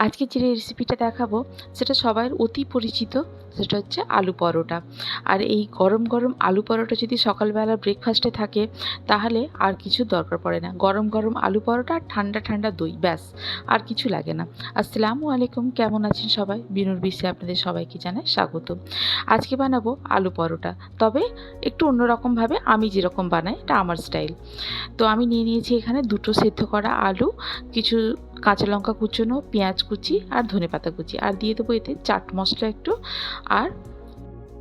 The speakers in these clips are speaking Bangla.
আজকে যে রেসিপিটা দেখাবো সেটা সবার অতি পরিচিত। সেটা হচ্ছে আলু পরোটা। আর এই গরম গরম আলু পরোটা যদি সকালবেলা ব্রেকফাস্টে থাকে, তাহলে আর কিছু দরকার পড়ে না। গরম গরম আলু পরোটা আর ঠান্ডা ঠান্ডা দই, ব্যাস, আর কিছু লাগে না। আসসালামু আলাইকুম, কেমন আছেন সবাই? বিনুর বিশ্বে আপনাদের সবাইকে জানাই স্বাগত। আজকে বানাবো আলু পরোটা, তবে একটু অন্যরকমভাবে আমি যেরকম বানাই, এটা আমার স্টাইল। তো আমি নিয়ে নিয়েছি এখানে দুটো সেদ্ধ করা আলু, কিছু কাঁচা লঙ্কা কুচোনো, পেঁয়াজ কুচি আর ধনেপাতা কুচি। আর দিয়ে দেবো এতে চাট মশলা একটু আর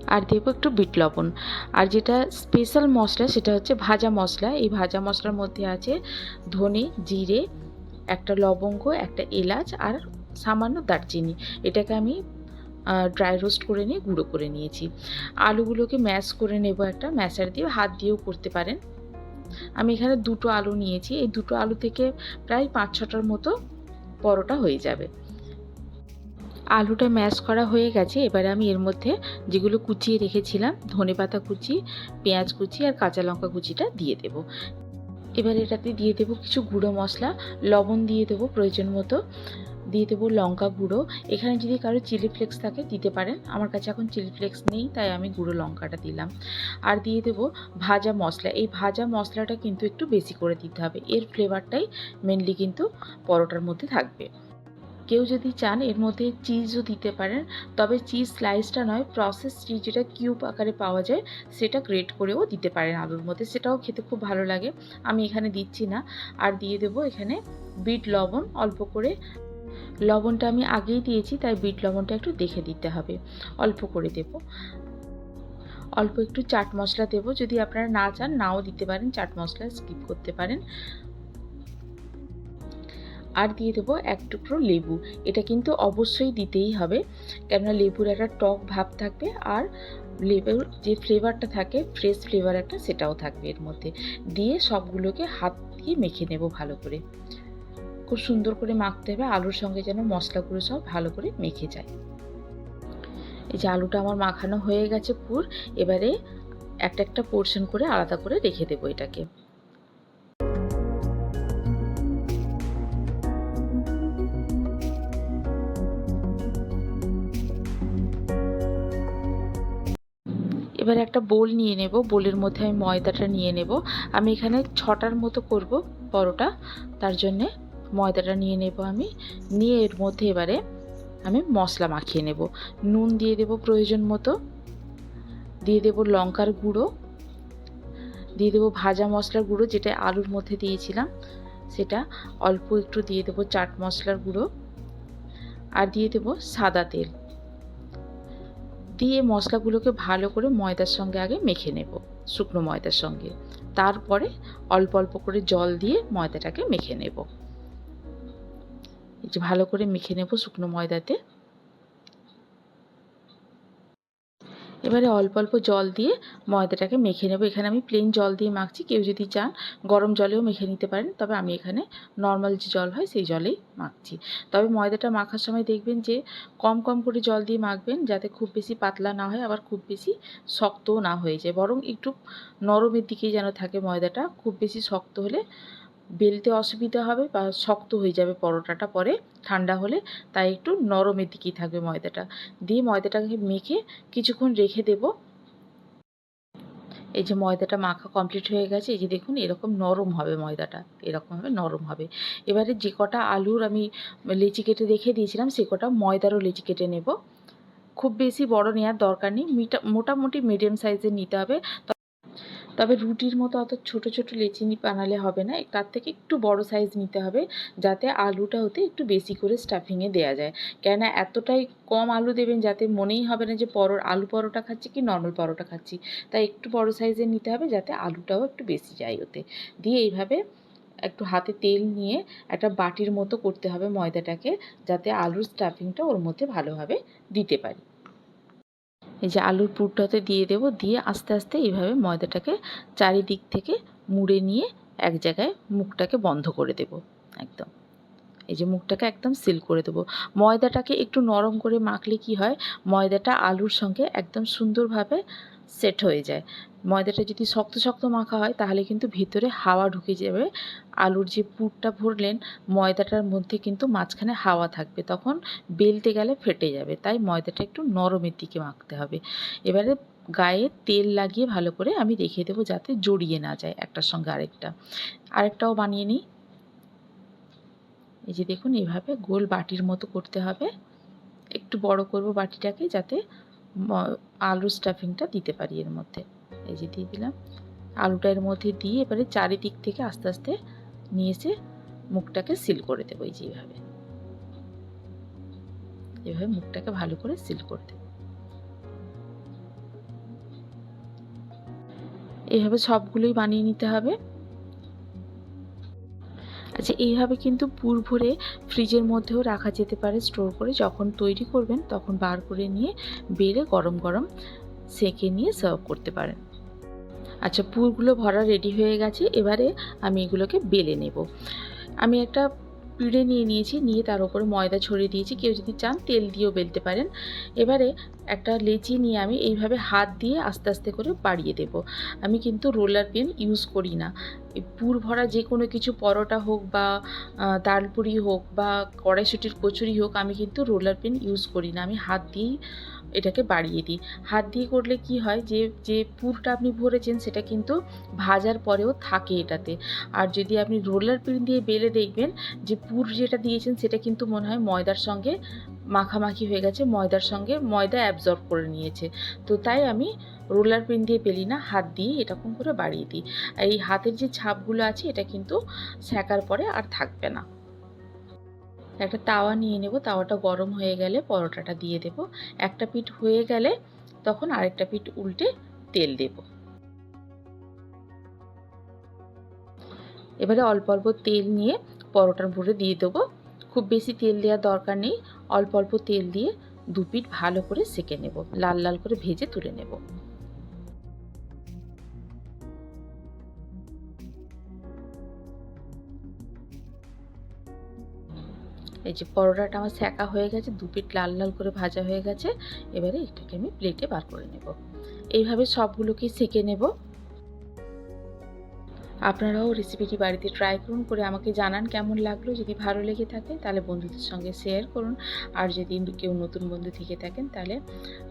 আর দেবো একটু বিট লবণ। আর যেটা স্পেশাল মশলা সেটা হচ্ছে ভাজা মশলা। এই ভাজা মশলার মধ্যে আছে ধনে, জিরে, একটা লবঙ্গ, একটা এলাচ আর সামান্য দারচিনি। এটাকে আমি ড্রাই রোস্ট করে নিয়ে গুঁড়ো করে নিয়েছি। আলুগুলোকে ম্যাশ করে নেব একটা ম্যাশার দিয়ে হাত দিয়েও করতে পারেন। আমি এখানে দুটো আলু নিয়েছি। এই দুটো আলু থেকে প্রায় পাঁচ ছটার মতো পরোটা হয়ে যাবে। আলুটা ম্যাশ করা হয়ে গেছে। এবারে আমি এর মধ্যে যেগুলো কুচিয়ে রেখেছিলাম ধনে পাতা কুচি, পেঁয়াজ কুচি আর কাঁচা লঙ্কা কুচিটা দিয়ে দেব। এবার এটাতে দিয়ে দেবো কিছু গুঁড়ো মশলা, লবণ দিয়ে দেবো প্রয়োজন মতো। দিয়ে দেবো লঙ্কা গুঁড়ো। এখানে যদি কারও চিলি ফ্লেক্স থাকে, দিতে পারেন। আমার কাছে এখন চিলি ফ্লেক্স নেই, তাই আমি গুঁড়ো লঙ্কাটা দিলাম। আর দিয়ে দেবো ভাজা মশলা। এই ভাজা মশলাটা কিন্তু একটু বেশি করে দিতে হবে। এর ফ্লেভারটাই মেনলি কিন্তু পরোটার মধ্যে থাকবে। কেউ যদি চান এর মধ্যে চিজও দিতে পারেন, তবে চিজ স্লাইসটা নয় প্রসেস চিজ যেটা কিউব আকারে পাওয়া যায়, সেটা গ্রেট করেও দিতে পারেন আলুর মধ্যে, সেটাও খেতে খুব ভালো লাগে। আমি এখানে দিচ্ছি না। আর দিয়ে দেবো এখানে বিট লবণ, অল্প করে। লবণটা আমি আগেই দিয়েছি, তাই বিট লবণটা একটু দেখে দিতে হবে। অল্প করে দেব। অল্প একটু চাট মশলা দেব। যদি আপনারা না চান, নাও দিতে পারেন, চাট মশলা স্কিপ করতে পারেন। আর দিয়ে দেবো এক টুকরো লেবু। এটা কিন্তু অবশ্যই দিতেই হবে, কেননা লেবুর একটা টক ভাব থাকবে আর লেবুর যে ফ্লেভারটা থাকে ফ্রেশ ফ্লেভার একটা, সেটাও থাকবে এর মধ্যে। দিয়ে সবগুলোকে হাত দিয়ে মেখে নেব ভালো করে। খুব সুন্দর করে মাখতে হবে, আলুর সঙ্গে যেন মশলাগুলো সব ভালো করে মেখে যায়। এই যে আলুটা আমার মাখানো হয়ে গেছে পুর, এবারে একটা একটা পোর্শন করে আলাদা করে রেখে দেবো এটাকে। এবার একটা বোল নিয়ে নেব। বোলের মধ্যে আমি ময়দাটা নিয়ে নেব। আমি এখানে ছটার মতো করব পরোটা। তার জন্যে ময়দাটা নিয়ে নেব আমি। নিয়ে এর মধ্যে এবারে আমি মশলা মাখিয়ে নেব। নুন দিয়ে দেব প্রয়োজন মতো। দিয়ে দেব লঙ্কার গুঁড়ো। দিয়ে দেবো ভাজা মশলার গুঁড়ো যেটা আলুর মধ্যে দিয়েছিলাম। সেটা অল্প একটু দিয়ে দেবো চাট মশলার গুঁড়ো। আর দিয়ে দেবো সাদা তেল। দিয়ে মশলাগুলোকে ভালো করে ময়দার সঙ্গে আগে মেখে নেব, শুকনো ময়দার সঙ্গে। তারপরে অল্প অল্প করে জল দিয়ে ময়দাটাকে মেখে নেব। ভালো করে মেখে নেব শুকনো ময়দাতে। এবারে অল্প অল্প জল দিয়ে ময়দাটাকে মেখে নেব। এখানে আমি প্লেন জল দিয়ে মাখছি, কেউ যদি চান গরম জলেও মেখে নিতে পারেন, তবে আমি এখানে নর্মাল যে জল হয় সেই জলেই মাখছি। তবে ময়দাটা মাখার সময় দেখবেন যে কম কম করে জল দিয়ে মাখবেন, যাতে খুব বেশি পাতলা না হয়, আবার খুব বেশি শক্তও না হয়ে যায়। বরং একটু নরমের দিকেই যেন থাকে ময়দাটা, খুব বেশি শক্ত হলে বেলতে অসুবিধা হবে বা শক্ত হয়ে যাবে পরোটাটা পরে, ঠান্ডা হলে তাই একটু নরমের দিকেই থাকবে ময়দাটা। দিয়ে ময়দাটাকে মেখে কিছুক্ষণ রেখে দেব। এই যে ময়দাটা মাখা কমপ্লিট হয়ে গেছে, এই যে দেখুন এরকম নরম হবে ময়দাটা এরকমভাবে নরম হবে। এবারে যে কটা আলুর আমি লেচি কেটে রেখে দিয়েছিলাম, সে কটা ময়দারও লেচি কেটে নেব। খুব বেশি বড় নেওয়ার দরকার নেই মোটামুটি মিডিয়াম সাইজের নিতে হবে। তবে রুটির মতো অত ছোট ছোট লেচি বানালে হবে না। তার থেকে একটু বড় সাইজ নিতে হবে, যাতে আলুটা হতে একটু বেশি করে স্টাফিংয়ে দেওয়া যায়। কেননা এতটাই কম আলু দেবেন যাতে মনেই হবে না যে পর আলু পরোটা খাচ্ছি কি নর্মাল পরোটা খাচ্ছি। তাই একটু বড় সাইজের নিতে হবে যাতে আলুটাও একটু বেশি যায় ওতে। দিয়ে এইভাবে একটু হাতে তেল নিয়ে একটা বাটির মতো করতে হবে ময়দাটাকে, যাতে আলুর স্টাফিংটা ওর মধ্যে ভালোভাবে দিতে পারি। এই যে আলুর পুরটাতে দিয়ে দেব, দিয়ে আস্তে আস্তে এইভাবে ময়দাটাকে চারিদিক থেকে মুড়ে নিয়ে এক জায়গায় মুখটাকে বন্ধ করে দেব, একদম। এই যে মুখটাকে একদম সিল করে দেবো। ময়দাটাকে একটু নরম করে মাখলে কি হয়, ময়দাটা আলুর সঙ্গে একদম সুন্দরভাবে সেট হয়ে যায়। ময়দাটা যদি শক্ত শক্ত মাখা হয়, তাহলে কিন্তু ভেতরে হাওয়া ঢুকে যাবে। আলুর যে পুরটা ভরলেন, ময়দাটার মধ্যে কিন্তু মাঝখানে হাওয়া থাকবে। তখন বেলতে গেলে ফেটে যাবে। তাই ময়দাটা একটু নরমের দিকে মাখতে হবে। এবারে গায়ে তেল লাগিয়ে ভালো করে আমি রেখে দেবো যাতে জড়িয়ে না যায় একটার সঙ্গে আরেকটা। আরেকটাও বানিয়ে নিই। এই যে দেখুন, এইভাবে গোল বাটির মতো করতে হবে। একটু বড় করব বাটিটাকে যাতে আলুর স্টাফিংটা দিতে পারি এর মধ্যে। এই যে দিয়ে দিলাম। আলুটা এর মধ্যে দিয়ে এবারে চারিদিক থেকে আস্তে আস্তে নিয়ে এসে মুখটাকে সিল করে দেবো এই যেভাবে এভাবে মুখটাকে ভালো করে সিল করে দেবো। এইভাবে সবগুলোই বানিয়ে নিতে হবে। আচ্ছা এইভাবে কিন্তু পুর ভরে ফ্রিজের মধ্যেও রাখা যেতে পারে স্টোর করে। যখন তৈরি করবেন, তখন বার করে নিয়ে বেড়ে গরম গরম সেঁকে নিয়ে সার্ভ করতে পারেন। আচ্ছা পুরগুলো ভরা রেডি হয়ে গেছে। এবারে আমি এগুলোকে বেলে নেব। আমি একটা পিড়ে নিয়ে নিয়েছি, নিয়ে তার উপরে ময়দা ছড়িয়ে দিয়েছি। কেউ যদি চান, তেল দিয়েও বেলতে পারেন। এবারে একটা লেচি নিয়ে আমি এইভাবে হাত দিয়ে আস্তে আস্তে করে বাড়িয়ে দেব। আমি কিন্তু রোলার পেন ইউজ করি না। পুর ভরা যে কোনো কিছু পরোটা হোক বা আহ, ডালপুরি হোক বা কড়াইশুটির কচুরি হোক আমি কিন্তু রোলার পেন ইউজ করি না। আমি হাত দিয়েই এটাকে বাড়িয়ে দিই। হাত দিয়ে করলে কি হয় যে যে পুরটা আপনি ভরেছেন সেটা কিন্তু ভাজার পরেও থাকে এটাতে। আর যদি আপনি রোলার পেন দিয়ে বেলে দেখবেন যে পুর যেটা দিয়েছেন সেটা কিন্তু মনে হয় ময়দার সঙ্গে মাখামাখি হয়ে গেছে, ময়দার সঙ্গে ময়দা অ্যাবজর্ব করে নিয়েছে। তো তাই আমি রোলার পেন দিয়ে পেলি না, হাত দিয়ে এরকম করে বাড়িয়ে দিই। আর এই হাতের যে ছাপগুলো আছে, এটা কিন্তু সেকার পরে আর থাকবে না। একটা তাওয়া নিয়ে নেব, তাওয়াটা গরম হয়ে গেলে পরোটাটা দিয়ে দেব। একটা পিঠ হয়ে গেলে তখন আরেকটা পিঠ উল্টে তেল দেব। এবারে অল্প অল্প তেল নিয়ে পরোটার ভরে দিয়ে দেবো। খুব বেশি তেল দেওয়ার দরকার নেই। অল্প অল্প তেল দিয়ে দু পিঠ ভালো করে সেকে নেব। লাল লাল করে ভেজে তুলে নেব। এই যে পরোটাটা আমার সেকা হয়ে গেছে, দু পিঠ লাল লাল করে ভাজা হয়ে গেছে, এবারে এটাকে আমি প্লেটে বার করে নেব। এইভাবে সবগুলোকে সেকে নেব। আপনারাও রেসিপিটি বাড়িতে ট্রাই করুন, করে আমাকে জানান কেমন লাগল। যদি ভালো লেগে থাকে, তাহলে বন্ধুদের সঙ্গে শেয়ার করুন। আর যদি কেউ নতুন বন্ধু থেকে থাকেন, তাহলে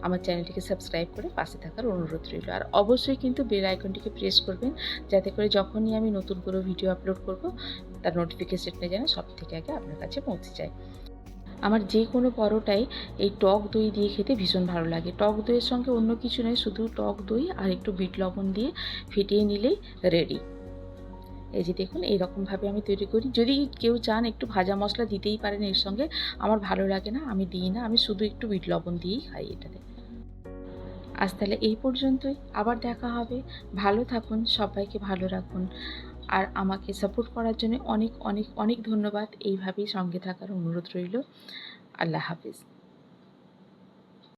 আমার চ্যানেলটিকে সাবস্ক্রাইব করে পাশে থাকার অনুরোধ রইল। আর অবশ্যই কিন্তু বেল আইকনটিকে প্রেস করবেন, যাতে করে যখনই আমি নতুন কোনো ভিডিও আপলোড করব, তার নোটিফিকেশনটা যেন সব থেকে আগে আপনার কাছে পৌঁছে যায়। আমার যে কোনো পরোটাই এই টক দই দিয়ে খেতে ভীষণ ভালো লাগে। টক দইয়ের সঙ্গে অন্য কিছু নয়, শুধু টক দই আর একটু বিট লবণ দিয়ে ফেটিয়ে নিলেই রেডি এই যে দেখুন, এইরকমভাবে আমি তৈরি করি। যদি কেউ চান একটু ভাজা মশলা দিতেই পারেন এর সঙ্গে, আমার ভালো লাগে না, আমি দিই না, আমি শুধু একটু বিট লবণ দিয়েই খাই এটাতে। আজ তাহলে এই পর্যন্তই, আবার দেখা হবে। ভালো থাকুন, সবাইকে ভালো রাখুন। আর আমাকে সাপোর্ট করার জন্য অনেক অনেক অনেক ধন্যবাদ। এইভাবেই সঙ্গে থাকার অনুরোধ রইল। আল্লাহ হাফিজ।